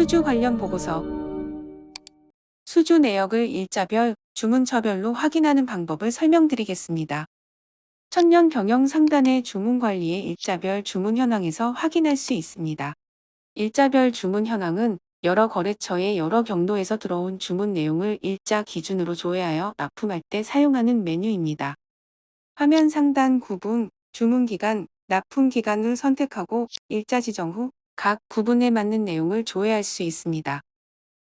수주 관련 보고서 수주 내역을 일자별, 주문처별로 확인하는 방법을 설명드리겠습니다. 천년 경영 상단의 주문 관리의 일자별 주문 현황에서 확인할 수 있습니다. 일자별 주문 현황은 여러 거래처의 여러 경로에서 들어온 주문 내용을 일자 기준으로 조회하여 납품할 때 사용하는 메뉴입니다. 화면 상단 구분, 주문 기간, 납품 기간을 선택하고 일자 지정 후 각 구분에 맞는 내용을 조회할 수 있습니다.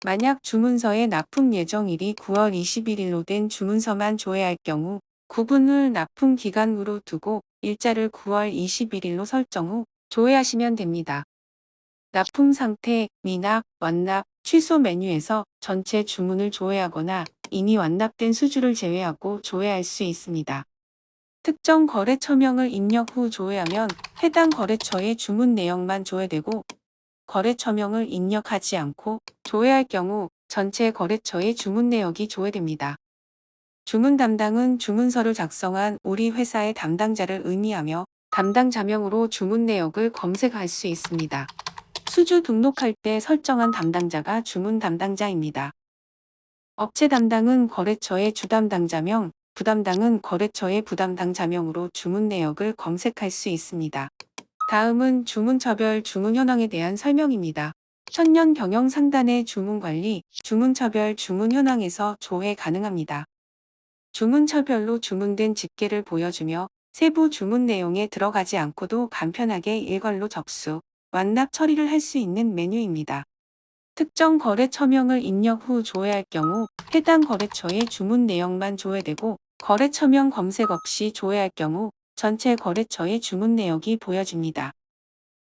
만약 주문서의 납품 예정일이 9월 21일로 된 주문서만 조회할 경우 구분을 납품 기간으로 두고 일자를 9월 21일로 설정 후 조회하시면 됩니다. 납품 상태, 미납, 완납, 취소 메뉴에서 전체 주문을 조회하거나 이미 완납된 수주를 제외하고 조회할 수 있습니다. 특정 거래처명을 입력 후 조회하면 해당 거래처의 주문 내역만 조회되고 거래처명을 입력하지 않고 조회할 경우 전체 거래처의 주문 내역이 조회됩니다. 주문 담당은 주문서를 작성한 우리 회사의 담당자를 의미하며 담당자명으로 주문 내역을 검색할 수 있습니다. 수주 등록할 때 설정한 담당자가 주문 담당자입니다. 업체 담당은 거래처의 주담당자명, 부담당은 거래처의 부담당 자명으로 주문 내역을 검색할 수 있습니다. 다음은 주문처별 주문 현황에 대한 설명입니다. 천년 경영 상단의 주문 관리, 주문처별 주문 현황에서 조회 가능합니다. 주문처별로 주문된 집계를 보여주며 세부 주문 내용에 들어가지 않고도 간편하게 일괄로 접수, 완납 처리를 할 수 있는 메뉴입니다. 특정 거래처명을 입력 후 조회할 경우 해당 거래처의 주문 내역만 조회되고 거래처명 검색 없이 조회할 경우 전체 거래처의 주문 내역이 보여집니다.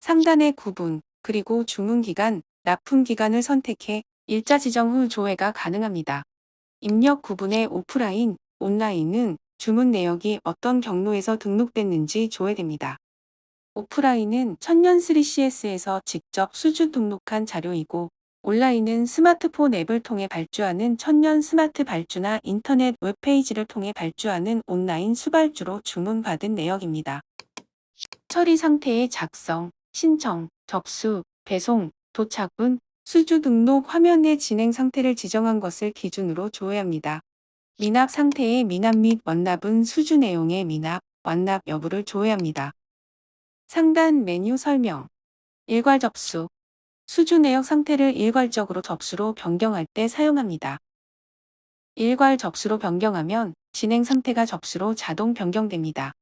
상단의 구분, 그리고 주문 기간, 납품 기간을 선택해 일자 지정 후 조회가 가능합니다. 입력 구분의 오프라인, 온라인은 주문 내역이 어떤 경로에서 등록됐는지 조회됩니다. 오프라인은 천년 3CS에서 직접 수주 등록한 자료이고 온라인은 스마트폰 앱을 통해 발주하는 천년 스마트 발주나 인터넷 웹페이지를 통해 발주하는 온라인 수발주로 주문받은 내역입니다. 처리 상태의 작성, 신청, 접수, 배송, 도착분, 수주 등록 화면의 진행 상태를 지정한 것을 기준으로 조회합니다. 미납 상태의 미납 및 완납은 수주 내용의 미납, 완납 여부를 조회합니다. 상단 메뉴 설명 일괄 접수 수주 내역 상태를 일괄적으로 접수로 변경할 때 사용합니다. 일괄 접수로 변경하면 진행 상태가 접수로 자동 변경됩니다.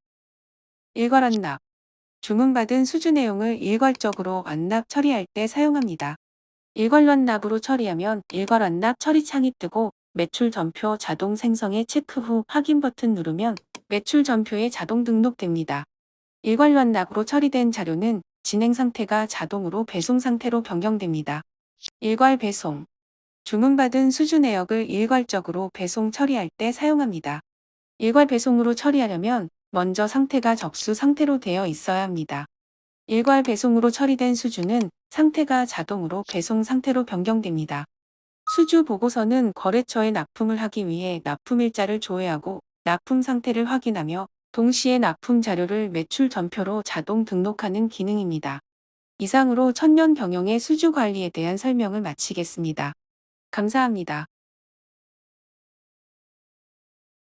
일괄 완납 주문받은 수주 내용을 일괄적으로 완납 처리할 때 사용합니다. 일괄 완납으로 처리하면 일괄 완납 처리 창이 뜨고 매출 전표 자동 생성에 체크 후 확인 버튼 누르면 매출 전표에 자동 등록됩니다. 일괄 완납으로 처리된 자료는 진행 상태가 자동으로 배송 상태로 변경됩니다. 일괄 배송 주문받은 수주 내역을 일괄적으로 배송 처리할 때 사용합니다. 일괄 배송으로 처리하려면 먼저 상태가 접수 상태로 되어 있어야 합니다. 일괄 배송으로 처리된 수주는 상태가 자동으로 배송 상태로 변경됩니다. 수주 보고서는 거래처에 납품을 하기 위해 납품 일자를 조회하고 납품 상태를 확인하며 동시에 납품 자료를 매출 전표로 자동 등록하는 기능입니다. 이상으로 천년 경영의 수주 관리에 대한 설명을 마치겠습니다. 감사합니다.